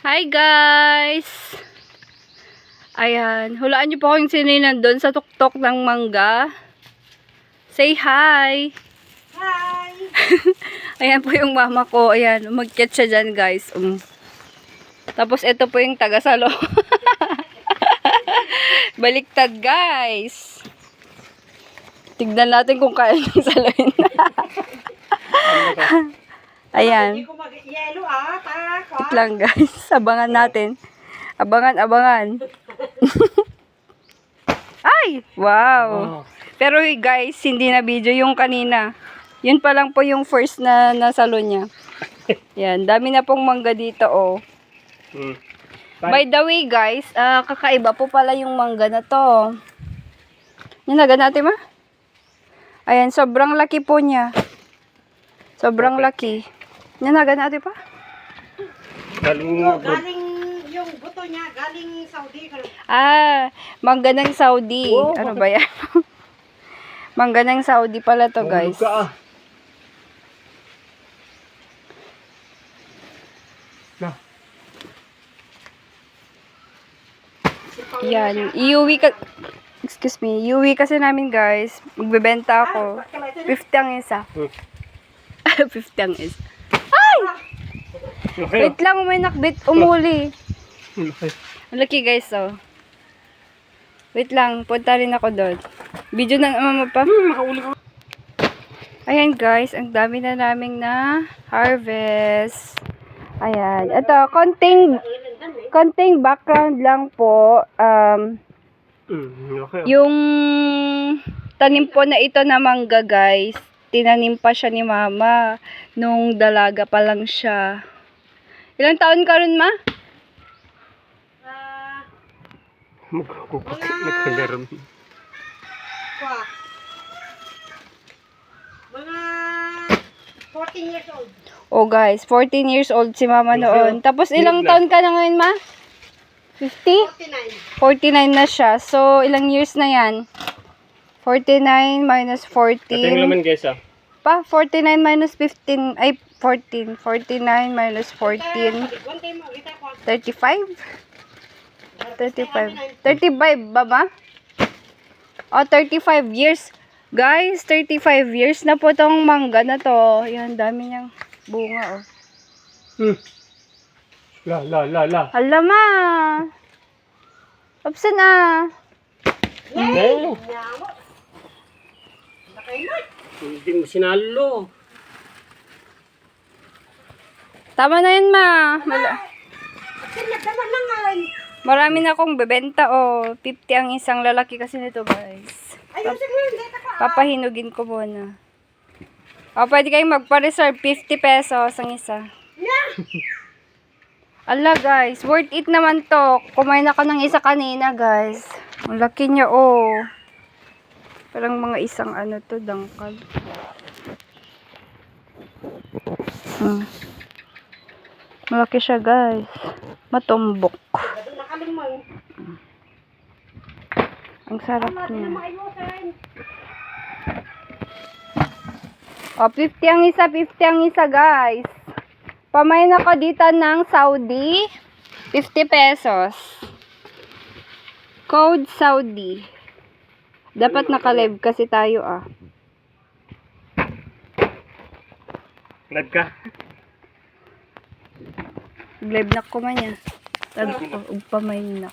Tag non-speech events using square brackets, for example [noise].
Hi guys! Ayan, hulaan niyo po kung sino yung nandun sa tuktok ng mangga. Say hi! Hi! [laughs] Ayan po yung mama ko. Ayan, mag-catch siya dyan guys. Um. Tapos ito po yung taga-salo. [laughs] Baliktad guys! Tignan natin kung kaya niyang saluhin. [laughs] Ayan. Mag-yellow ah, para ko. Wait lang guys. [laughs] Abangan natin. Abangan, abangan. [laughs] Ay! Wow! Pero eh, guys, hindi na video yung kanina. Yun pa lang po yung first na nasalo niya. Yan, dami na pong mangga dito oh. Hmm. By the way guys, ah, kakaiba po pala yung mangga na to. Ninaga natin ma? Ayan, sobrang laki po niya. Sobrang laki. Ninaga natin pa? Galing Oh, abroad. galing yung buto niya, galing Saudi. Ah, mangga ng Saudi. Wow. Ano ba yan? [laughs] mangga ng Saudi pala to, guys. Ka ah. Na, Yan. Iuwi ka... Excuse me. Iuwi kasi namin, guys. Magbebenta ako. 50 ang isa. Hmm. [laughs] 50 ang isa. Wait lang, may nakbit. Umuli. Ang laki, guys, oh. Wait lang. Punta rin ako doon. Video na naman pa. Hmm. Ayan guys, ang dami na naming na harvest. Ayan. Ito, konting, konting background lang po. Um, Hmm, yung tanim po na ito na mangga guys, tinanim pa siya ni mama nung dalaga pa lang siya. Ilang taon ka rin ma? Ah, Magkukukit. Nagkagaram. kwa. Mga 14 years old. Oh guys, 14 years old si mama noon. Tapos ilang Ilan? taon ka na ngayon ma? 50? 49. 49 na siya. So, ilang years na yan? 49 minus Ito yung 14. laman guys ah. Pa, 49 minus 15. Ay, 14. 49 minus 14. One time, kita ko. 35? 35. 35 ba ba? Oh, 35 years. Guys, 35 years na po tong mangga na to. Yan, dami niyang bunga, oh. Hmm. La, la, la, la. Alama! Upsa na! Eh, Nyamo. Hindi mo sinalo. Tama na yan, ma. Sinag naman lang ngayon. Marami na akong bebenta, oh. 50 ang isang lalaki kasi nito, guys. Ayusin mo yung data ko. Papahinugin ko muna. O, pwede kayong magpa-reserve 50 pesos ang isa. Ala, guys. Worth it naman to. Kumain ako ng isa kanina, guys. Ang laki niya, oh. Parang mga isang ano to, dangkal. Hmm. Malaki siya, guys. Matumbok. Ang sarap niya. O, 50 ang isa, 50 ang isa, guys. Pamain ako dito ng Saudi. 50 pesos. Code Saudi. Dapat nakalive kasi tayo, ah. Live ka. Live na ko man yan. Tag ko, ug pamain na.